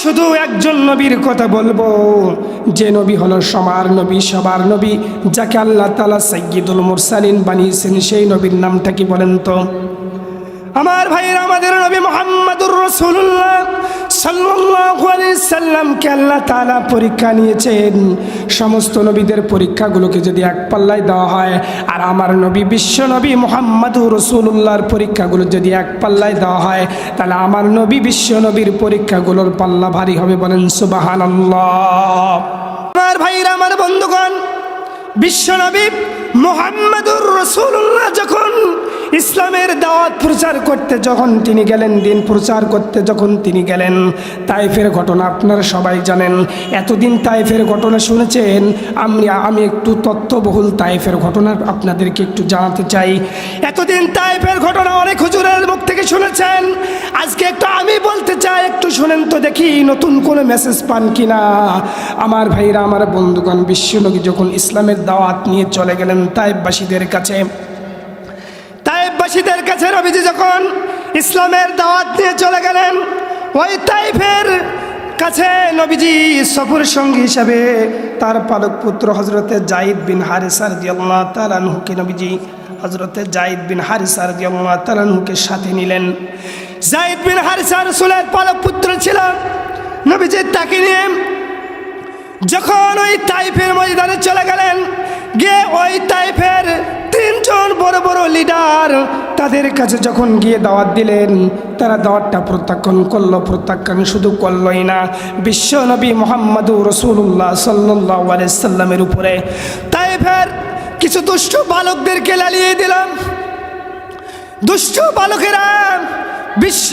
শুধু একজন নবীর কথা বলব। যে নবী হলো সমার নবী, সবার নবী, যাকে আল্লাহ তালা সৈয়দুল মুরসালিন বানিয়েছেন, সেই নবীর নামটা কি বলেন তো? আমার ভাইয়ের, আমাদের নবী মোহাম্মদুর রসুল্লাহ সাল্লামকে আল্লাহ তাআলা পরীক্ষা নিয়েছেন। সমস্ত নবীদের পরীক্ষাগুলোকে যদি এক পাল্লায় দেওয়া হয়, আর আমার নবী বিশ্ব নবী মোহাম্মদুর রসুল্লাহর পরীক্ষাগুলো যদি এক পাল্লায় দেওয়া হয়, তাহলে আমার নবী বিশ্ব নবীর পরীক্ষাগুলোর পাল্লা ভারী হবে বলেন সুবহানাল্লাহ। আমার ভাইরা, আমার বন্ধুগণ বিশ্বনবী মোহাম্মদুর রসুল্লাহ যখন ইসলামের দাওয়াত প্রচার করতে যখন তিনি গেলেন, দিন প্রচার করতে যখন তিনি গেলেন, তাইফের ঘটনা আপনারা সবাই জানেন। এতদিন তাইফের ঘটনা শুনেছেন, আমি আমি একটু তথ্যবহুল তাইফের ঘটনা আপনাদেরকে একটু জানাতে চাই। এতদিন তাইফের ঘটনা অনেক হুজুরের মুখ থেকে শুনেছেন। আজকে একটু আমি বলতে চাই, একটু শুনেন তো দেখি নতুন কোনো মেসেজ পান কি না আমার ভাইরা, আমার বন্ধুগণ, বিশ্বনবী যখন ইসলামের দাওয়াত নিয়ে চলে গেলেন তাইফবাসীদের কাছে তাইফবাসীদের কাছে রবিজি যখন ইসলামের দাওয়াত দিয়ে চলে গেলেন, ওই তাইফের কাছে নবীজি সফর সঙ্গী হিসাবে তার পালক পুত্র হজরতে জাইদ বিন হারিসার দিয়াল্লাহ তালানহুকে নবীজি হজরতে জাইদ বিন হারিসার দিয়াল্লাহ তালানহুকে সাথে নিলেন। জাইদ বিন হারিসার সুলের পালক পুত্র ছিল। নবীজি তাকে নিয়ে যখন ওই তাইফের ময়দানে চলে গেলেন, গিয়ে ওই তাইফের তিনজন বড় বড় লিডার তাদের কাছে যখন গিয়ে দাওয়াত দিলেন, তারা দাওয়াতটা প্রত্যাখ্যান করল, প্রত্যাখ্যান শুধু করলোই না। বিশ্ব নবী মোহাম্মদুর রসুল্লাহ সাল্লাহ সাল্লামের উপরে। তাইফের কিছু দুষ্ট বালকদেরকে লালিয়ে দিলাম। দুষ্ট বালকেরা বিশ্ব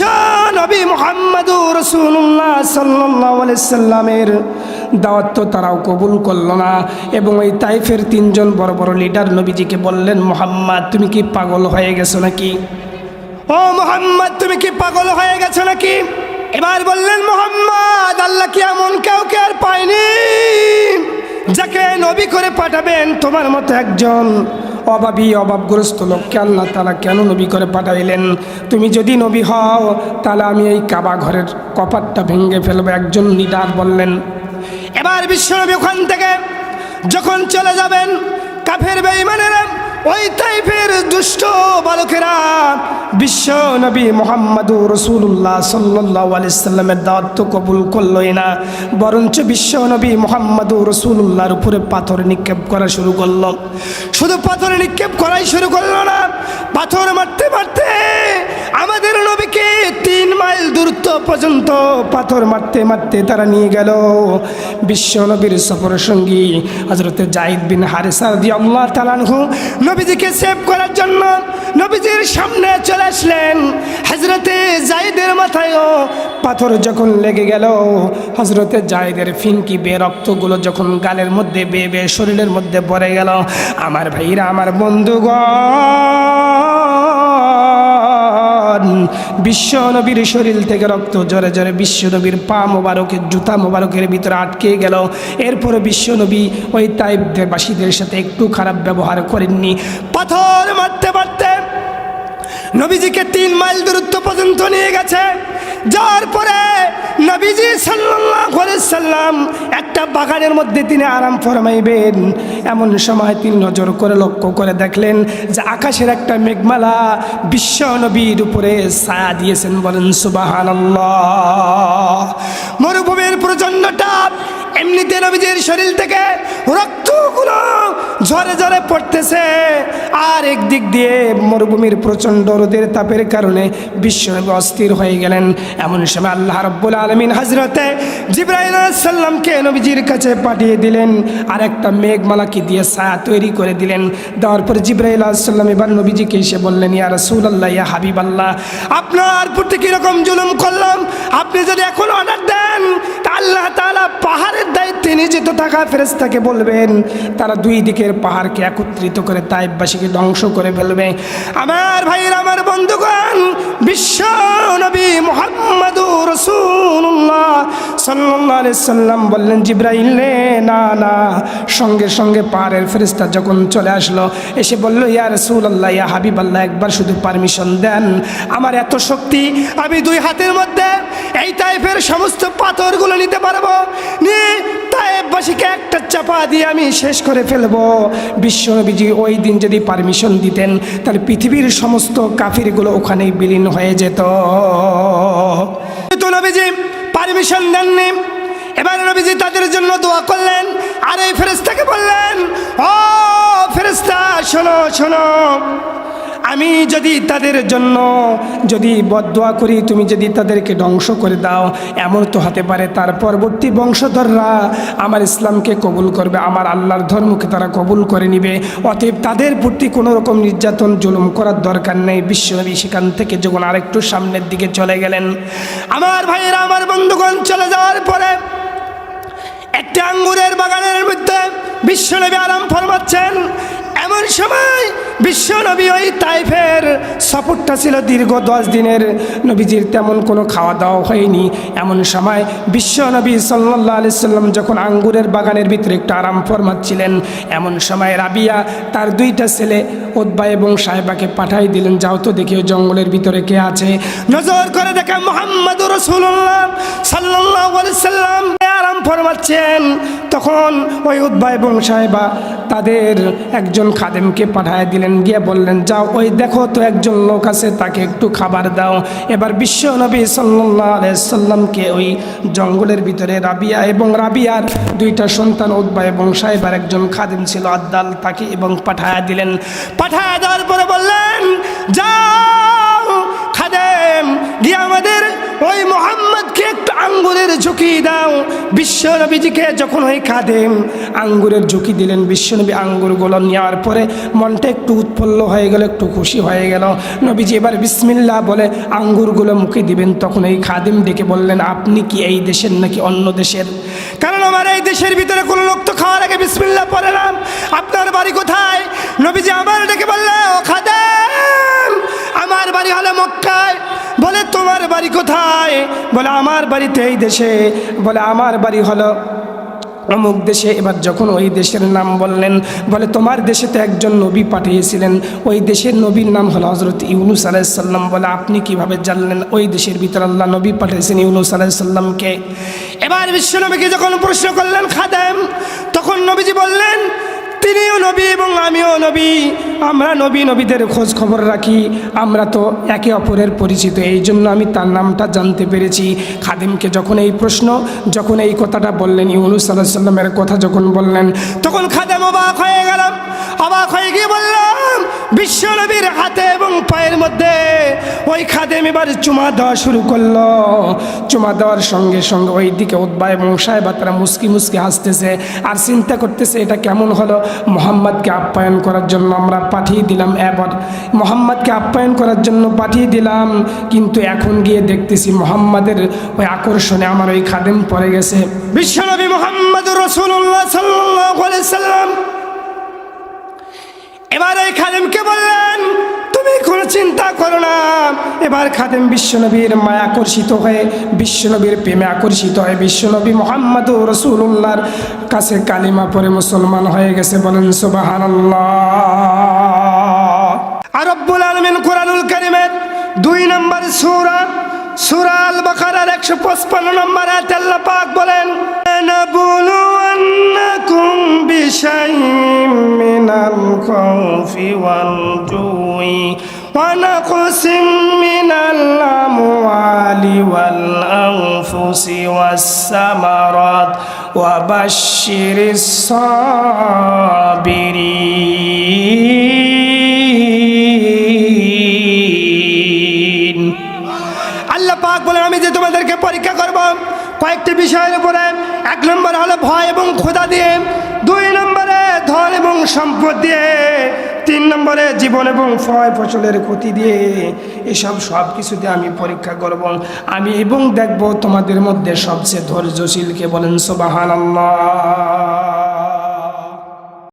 নবী মোহাম্মদুর রসুল্লাহ সাল্লাহ সাল্লামের দাওয়াত তো তারাও কবুল করল না। এবং ওই তাইফের তিনজন বড় বড় লিডার নবীজিকে বললেন, মোহাম্মদ, তুমি কি পাগল হয়ে গেছো নাকি? ও মোহাম্মদ, তুমি কি পাগল হয়ে গেছো নাকি? এবার বললেন, মোহাম্মদ, আল্লাহ কি এমন কাউকে আর পায়নি? যাকে নবী করে পাঠাবেন, তোমার মতো একজন অভাবী, অভাবগ্রস্ত লোককে আল্লাহ তালা কেন নবী করে পাঠাইলেন? তুমি যদি নবী হও, তাহলে আমি এই কাবা ঘরের কপারটা ভেঙে ফেলব, একজন নিডার বললেন। এবার বিশ্বনবী ওখান থেকে যখন চলে যাবেন, কাফের বেঈমানেরা, ওই টাইপের দুষ্ট বালকেরা বিশ্ব নবী মোহাম্মদুর রসুল্লাহ সাল্লাহ আলিয়াল্লামের দাওয়াত কবুল করলই না। বরঞ্চ বিশ্ব নবী মোহাম্মদুর রসুল্লাহর উপরে পাথর নিক্ষেপ করা শুরু করল। শুধু পাথর নিক্ষেপ করাই শুরু করল না, পাথর মারতে মারতে আমাদের নবীকে তিন মাইল দূরত্ব পর্যন্ত পাথর মারতে মারতে তারা নিয়ে গেল। বিশ্ব নবীর সফর সঙ্গী হজরতে জাহিদ বিন হারেসার দিয়ে আল্লাহ তালানহু নবীজিকে সেভ করার জন্য নবীজির সামনে চলে আসলেন। হজরতে জাহিদের মাথায়ও পাথর যখন লেগে গেল হজরতে জাহিদের ফিনকি, বে রক্তগুলো যখন গালের মধ্যে, বে বে শরীরের মধ্যে পড়ে গেল, আমার ভাইরা, আমার বন্ধুগণ, বিশ্ব নবীর শরীর থেকে রক্ত জরে জরে বিশ্ব নবীর পা মোবারকের জুতা মোবারকের ভিতরে আটকে গেল। এরপরে বিশ্ব নবী ওই তাইবাসীদের সাথে একটু খারাপ ব্যবহার করেননি। পাথর মারতে মারতে নবীজিকে তিন মাইল দূরত্ব পর্যন্ত নিয়ে গেছে। যাওয়ার পরে নবীজি সাল্লাম একটা বাগানের মধ্যে তিনি আরাম ফরমাইবেন। এমন সময় তিনি নজর করে লক্ষ্য করে দেখলেন যে আকাশের একটা মেঘমালা বিশ্ব নবীর উপরে ছায়া দিয়েছেন বলেন, সুবহানাল্লাহ। মরুভূমির প্রচণ্ড তাপ এমনিতে নবীজির শরীর থেকে রক্তগুলো ঝরে ঝরে পড়তেছে। আর একদিক দিয়ে মরুভূমির প্রচণ্ড রোদের তাপের কারণে বিশ্বনবী অস্থির হয়ে গেলেন। এমন সময় আল্লাহ রব্বুল আলমিন হজরতে জিব্রাহিম নবীজির কাছে পাঠিয়ে দিলেন। আর একটা মেঘমালাকে দিয়ে ছায়া তৈরি করে দিলেন। দেওয়ার পর জিব্রাহিম সাল্লাম এবার নবীজিকে এসে বললেন, ইয়া রসুল আল্লাহ ইয়া হাবিব আল্লাহ আপনার প্রতি কীরকম জুলুম করলাম নিয়োজিত থাকা ফেরেস্তাকে বলবেন, তারা দুই দিকের পাহাড়কে একত্রিত করে তাইবাসীকে ধ্বংস করে ফেলবে। আমার ভাইয়ের, আমার বন্ধুগণ, বিশ্ব নবী মোহাম্মদুর রসুল্লাহ সাল্লাহ সাল্লাম বললেন, জিব্রাইল, না না সঙ্গে সঙ্গে পাহাড়ের ফেরিস্তা যখন চলে আসলো, এসে বলল, ইয়া রসুল আল্লাহ ইয়া হাবিব আল্লাহ একবার শুধু পারমিশন দেন। আমার এত শক্তি, আমি দুই হাতের মধ্যে এই টাইপের সমস্ত পাথরগুলো নিতে পারব। নিয়ে তাইফবাসীকে একটা চাপা দিয়ে আমি শেষ করে ফেলব। বিশ্বনবীজি ওই দিন যদি পারমিশন দিতেন, তাহলে পৃথিবীর সমস্ত কাফিরগুলো ওখানেই বিলীন হয়ে যেত। নবীজি পারমিশন দেননি। এবার নবীজি তাদের জন্য দোয়া করলেন। আর এই ফেরেস্তাকে বললেন, ও ফেরেস্তা শোনো শোনো। আমি যদি তাদের জন্য যদি বদোয়া করি, তুমি যদি তাদেরকে ধ্বংস করে দাও, এমন তো হতে পারে। তার পরবর্তী বংশধররা আমার ইসলামকে কবুল করবে, আমার আল্লাহর ধর্মকে তারা কবুল করে নিবে। অতএব তাদের প্রতি কোনো রকম নির্যাতন, জুলুম করার দরকার নেই। বিশ্বনবী সেখান থেকে যখন আরেকটু সামনের দিকে চলে গেলেন, আমার ভাইয়েরা, আমার বন্ধুগণ, চলে যাওয়ার পরে একটি আঙ্গুরের বাগানের মধ্যে বিশ্বনবী আরাম ফরমাচ্ছেন। এমন সময় বিশ্বনবী ওই তাইফের সফরটা ছিল দীর্ঘ দশ দিনের। নবীজির তেমন কোনো খাওয়া দাওয়া হয়নি। এমন সময় বিশ্বনবী সাল্লাহ আলি সাল্লাম যখন আঙ্গুরের বাগানের ভিতরে একটু আরাম ফরমাচ্ছিলেন, এমন সময় রাবিয়া তার দুইটা ছেলে ওদ্বা এবং সাহেবাকে পাঠাই দিলেন, যাও তো দেখি ওই জঙ্গলের ভিতরে কে আছে? নজর করে দেখে মোহাম্মদ রসুল্লাহ সাল্লাহ আলি সাল্লাম আরাম ফরমাচ্ছেন, তখন ওই উদ্বা এবং সাহেবা তাদের একজন খাদেমকে পাঠায় দিলেন, গিয়ে বললেন, যাও, ওই দেখো তো একজন লোক আছে, তাকে একটু খাবার দাও। এবার বিশ্ব নবী সাল্লামকে ওই জঙ্গলের ভিতরে রাবিয়া এবং রাবিয়ার দুইটা সন্তান উদ্বা এবং সাহেবার একজন খাদেম ছিল আদ্দাল তাকে এবং পাঠায় দিলেন। পাঠায় দেওয়ার পরে বললেন, যাও খাদেম, গিয়ে আমাদের ওই মোহাম্মদকে একটু আঙ্গুরের ঝুঁকি দাও। বিশ্বনবীজিকে যখন ওই খাদেম, আঙ্গুরের ঝুঁকি দিলেন বিশ্বনবী আঙ্গুরগুলো নেওয়ার পরে মনটা একটু উৎফুল্ল হয়ে গেল, একটু খুশি হয়ে গেল। নবীজি এবার বিসমিল্লা বলে আঙ্গুরগুলো মুখে দিবেন। তখন এই খাদেম ডেকে বললেন, আপনি কি এই দেশের নাকি অন্য দেশের? কারণ আমার এই দেশের ভিতরে কোনো লোক তো খাওয়ার আগে বিসমিল্লা পড়ে না। আপনার বাড়ি কোথায়? নবীজি আমার ডেকে বললে ও খাদেম, আমার বাড়ি হলো মক্কায়। বাড়ি কোথায়? বলে, আমার বাড়িতে এই দেশে। বলে, আমার বাড়ি হলো অমুক দেশে। এবার যখন ওই দেশের নাম বললেন, বলে, তোমার দেশে তো একজন নবী পাঠিয়েছিলেন। ওই দেশের নবীর নাম হলো হজরত ইউনুস আলাইসাল্লাম বলে, আপনি কীভাবে জানলেন ওই দেশের ভিতরে আল্লাহ নবী পাঠিয়েছেন ইউনুস আলাইসাল্লামকে এবার বিশ্বনবীকে যখন প্রশ্ন করলেন খাদেম, তখন নবীজি বললেন তিনিও নবী এবং আমিও নবী। আমরা নবী নবীদের খোঁজ খবর রাখি। আমরা তো একে অপরের পরিচিত। এই জন্য আমি তার নামটা জানতে পেরেছি। খাদিমকে যখন এই প্রশ্ন, যখন এই কথাটা বললেন, ইউনুস সাল্লাহ সাল্লামের কথা যখন বললেন, তখন খাদেম অবাক হয়ে গেলাম। অবাক হয়ে গিয়ে বললাম, বিশ্ব নবীর হাতে এবং পায়ের মধ্যে ওই খাদেম এবার চুমা দেওয়া শুরু করল। চুমা দেওয়ার সঙ্গে সঙ্গে ওই দিকে উদ্বা এবং সাহেবা তারা মুসকি মুসকি হাসতেছে। আর চিন্তা করতেছে, এটা কেমন হলো? মোহাম্মদকে আপ্যায়ন করার জন্য আমরা পাঠিয়ে দিলাম এবার। মোহাম্মদকে আপ্যায়ন করার জন্য পাঠিয়ে দিলাম, কিন্তু এখন গিয়ে দেখতেছি মোহাম্মদের ওই আকর্ষণে আমার ওই খাদেম পড়ে গেছে। বিশ্বনবী মোহাম্মদ রসুল্লাহ এবার ওই খাদেমকে বললেন, তুমি কোনো চিন্তা করো না এবার খাদেম বিশ্বনবীর মায় আকর্ষিত হয়ে বিশ্বনবীর প্রেমে আকর্ষিত হয়ে বিশ্বনবী মোহাম্মদ রসুল্লাহর কাছে কালিমা পরে মুসলমান হয়ে গেছে বলেন সুবাহান আরব্বুল আলমিন কোরআনুল করিমের দুই নম্বর সুরা সুরাল বাকারার একশো পঁচপান্ন নম্বর আয়াতে আল্লাহ পাক বলেন نبلونكم بشيء من الخوف والجوع ونقص من الأموال والأنفس والثمرات وبشر الصابرين আল্লাহ পাক বলেন আমি যে তোমাদেরকে পরীক্ষা করব কয়েকটি বিষয়ের উপরে এক নম্বর হলো ভয় এবং ক্ষুধা সম্পদ দিয়ে তিন নম্বরে জীবন এবং ফয় ফসলের ক্ষতি দিয়ে এসব সব কিছুতে আমি পরীক্ষা করব। আমি এবং দেখব তোমাদের মধ্যে সবচেয়ে ধৈর্যশীলকে বলেন সোবাহান আল্লাহ